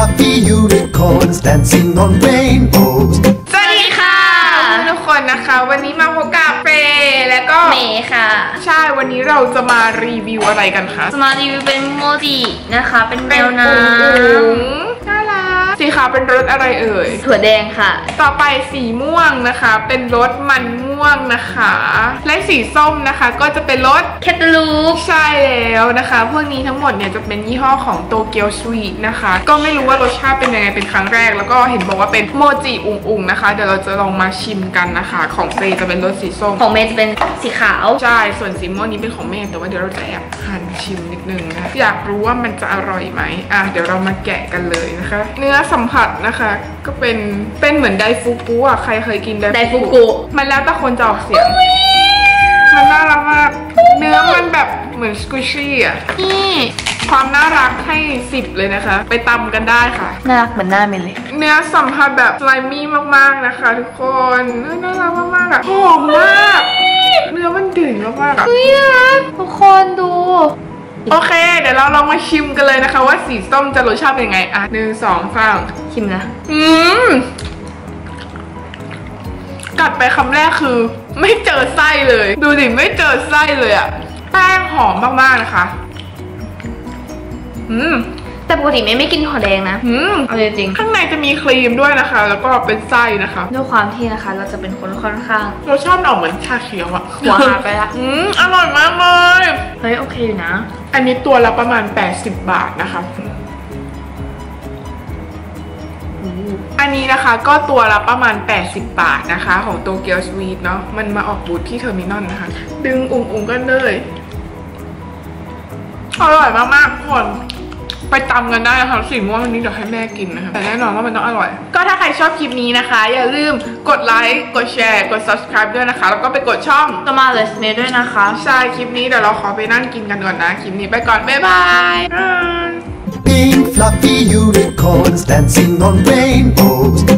fluffy unicorns dancing on rainbows. สวัสดีค่ะ ทุกคนนะคะ วันนี้มาพบกับเฟย์และก็เมย์ค่ะ ใช่วันนี้เราจะมารีวิวอะไรกันคะ จะมารีวิวเป็นโมจินะคะ เป็นแมเป็นวน้อุ๋งๆน่ารัก สีขาวเป็นรสอะไรเอ่ยำถั่วแดงค่ะ ต่อไปสีม่วงนะคะ เป็นรสมันม่วงนะคะ และสีส้มนะคะ ก็จะเป็นรสแคตตาลูปใช่แล้วนะคะ พวกนี้ทั้งหมดเนี่ยจะเป็นยี่ห้อของโตเกียวสวีทนะคะ ก็ไม่รู้ว่ารสชาติเป็นยังไงเป็นครั้งแรก แล้วก็เห็นบอกว่าเป็นโมจิอุ่งๆนะคะ เดี๋ยวเราจะลองมาชิมกันนะคะ ของเฟย์จะเป็นรสสีส้ม ของเมย์จะเป็นสีขาว ใช่ ส่วนสีม่วงนี้เป็นของแม่แต่ว่าเดี๋ยวเราจะแอบหั่นชิมนิดนึงนะ อยากรู้ว่ามันจะอร่อยไหมอะเดี๋ยวเรามาแกะกันเลยนะคะ เนื้อสัมผัสนะคะ ก็เป็นเป็นเหมือนไดฟูกุอะใครเคยกินไดไดฟูกุ มันแล้วแต่คนจะออกเสียง มันน่ารักมาก เนื้อมันแบบเหมือนสกูชี่อะ นี่ความน่ารักให้สิบเลยนะคะ ไปตำกันได้ค่ะ น่ารักเหมือนหน้าเมย์เลย เนื้อสัมผัสแบบสไลมี่มากๆนะคะ ทุกคนเนื้อน่ารักมากๆอะหอมมาก เนื้อมันดื่นมากๆอะเฮ้ยน่ารักทุกคนดู โอเค เดี๋ยวเราลองมาชิมกันเลยนะคะ ว่าสีส้มจะรสชาติเป็นยังไง อะหนึ่งสองสามชิมนะ อืม กัดไปคำแรกคือ ไม่เจอไส้เลย ดูดิไม่เจอไส้เลยอะแป้งหอมมากๆนะคะ อืม แต่ปกติเมย์ไม่กินถั่วแดงนะอืมเอาจริงข้างในจะมีครีมด้วยนะคะ แล้วก็เป็นไส้นะคะๆด้วยความที่นะคะ เราจะเป็นคนค่อนข้างรสชาติมันออกเหมือนชาเขียวอะหัวหายไปละอืมอร่อยมากเลยเฮ้ยโอเคอยู่นะ อันนี้ตัวละประมาณ 80 บาทนะคะอันนี้นะคะก็ตัวละประมาณ 80 บาทนะคะ ของโตเกียวสวีทเนาะมันมาออกบูธที่เทอร์มินอลนะคะ ดึงอุ่งๆกันเลย อร่อยมากๆทุกคน ไปตำกันได้นะคะสีม่วงอันนี้เดี๋ยวให้แม่กินนะคะแต่แน่นอนว่ามันต้องอร่อย ก็ถ้าใครชอบคลิปนี้นะคะ อย่าลืมกดไลค์กดแชร์กด subscribe ด้วยนะคะ แล้วก็ไปกดช่องก็มาเลยเมย์ด้วยนะคะใช่คลิปนี้เดี๋ยวเราขอไปนั่งกินกันก่อนนะคลิปนี้ไปก่อนบ๊ายบาย Pink fluffy unicorns dancing on rainbows.